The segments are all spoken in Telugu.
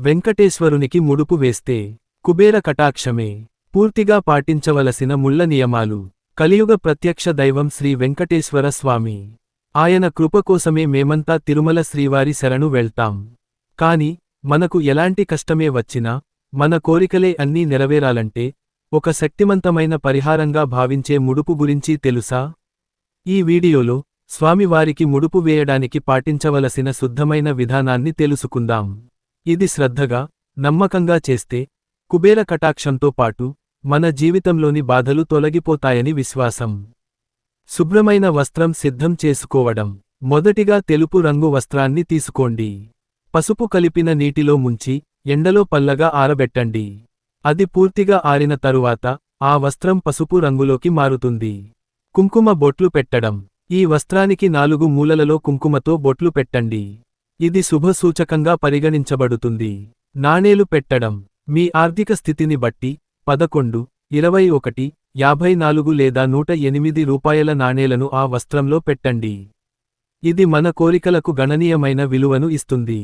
వెంకటేశ్వరునికి ముడుపు వేస్తే కుబేర కటాక్షమే. పూర్తిగా పాటించవలసిన ముళ్ళ నియమాలు. కలియుగ ప్రత్యక్ష దైవం శ్రీ వెంకటేశ్వర స్వామి. ఆయన కృప కోసమే మేమంతా తిరుమల శ్రీవారి శరణు వెళ్తాం. కాని మనకు ఎలాంటి కష్టమే వచ్చినా మన కోరికలే అన్నీ నెరవేరాలంటే ఒక శక్తిమంతమైన పరిహారంగా భావించే ముడుపు గురించి తెలుసా? ఈ వీడియోలో స్వామివారికి ముడుపు వేయడానికి పాటించవలసిన శుద్ధమైన విధానాన్ని తెలుసుకుందాం. ఇది శ్రద్ధగా నమ్మకంగా చేస్తే కుబేర కటాక్షంతో పాటు మన జీవితంలోని బాధలు తొలగిపోతాయని విశ్వాసం. శుభ్రమైన వస్త్రం సిద్ధం చేసుకోవడం. మొదటిగా తెలుపు రంగు వస్త్రాన్ని తీసుకోండి. పసుపు కలిపిన నీటిలో ముంచి ఎండలో పల్లగా ఆరబెట్టండి. అది పూర్తిగా ఆరిన తరువాత ఆ వస్త్రం పసుపు రంగులోకి మారుతుంది. కుంకుమ బొట్లు పెట్టడం. ఈ వస్త్రానికి నాలుగు మూలలలో కుంకుమతో బొట్లు పెట్టండి. ఇది శుభసూచకంగా పరిగణించబడుతుంది. నాణేలు పెట్టడం. మీ ఆర్థిక స్థితిని బట్టి పదకొండు ఇరవై ఒకటి యాభై నాలుగు లేదా నూట ఎనిమిది రూపాయల నాణేలను ఆ వస్త్రంలో పెట్టండి. ఇది మన కోరికలకు గణనీయమైన విలువను ఇస్తుంది.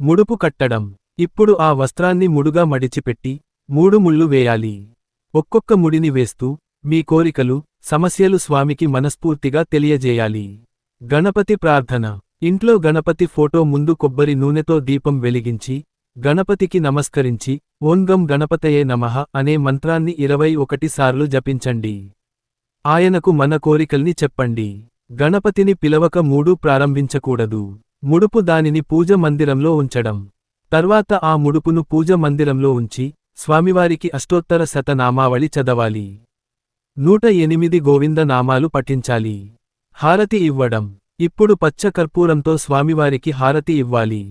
ముడుపు కట్టడం. ఇప్పుడు ఆ వస్త్రాన్ని ముడుగా మడిచిపెట్టి మూడు ముళ్ళు వేయాలి. ఒక్కొక్క ముడిని వేస్తూ మీ కోరికలు సమస్యలు స్వామికి మనస్ఫూర్తిగా తెలియజేయాలి. గణపతి ప్రార్థన. ఇంట్లో గణపతి ఫోటో ముందు కొబ్బరి నూనెతో దీపం వెలిగించి గణపతికి నమస్కరించి ఓన్గం గణపతయే నమః అనే మంత్రాన్ని ఇరవై ఒకటి సార్లు జపించండి. ఆయనకు మన కోరికల్ని చెప్పండి. గణపతిని పిలవక మూడు ప్రారంభించకూడదు. ముడుపు దానిని పూజ మందిరంలో ఉంచడం. తర్వాత ఆ ముడుపును పూజ మందిరంలో ఉంచి స్వామివారికి అష్టోత్తర శతనామావళి చదవాలి. నూట ఎనిమిది గోవింద నామాలు పఠించాలి. హారతి ఇవ్వడం. ఇప్పుడు పచ్చకర్పూరంతో స్వామివారికి హారతి ఇవ్వాలి.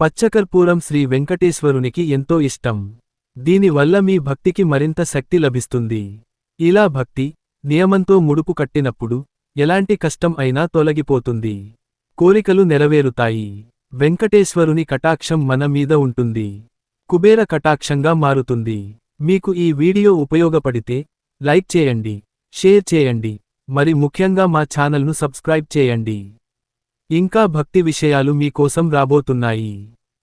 పచ్చకర్పూరం శ్రీ వెంకటేశ్వరునికి ఎంతో ఇష్టం. దీనివల్ల మీ భక్తికి మరింత శక్తి లభిస్తుంది. ఇలా భక్తి నియమంతో ముడుపు కట్టినప్పుడు ఎలాంటి కష్టం అయినా తొలగిపోతుంది. కోరికలు నెరవేరుతాయి. వెంకటేశ్వరుని కటాక్షం మన మీద ఉంటుంది. కుబేర కటాక్షంగా మారుతుంది. మీకు ఈ వీడియో ఉపయోగపడితే లైక్ చేయండి షేర్ చేయండి. మరి ముఖ్యంగా మా ఛానల్ను సబ్స్క్రైబ్ చేయండి. ఇంకా భక్తి విషయాలు మీకోసం రాబోతున్నాయి.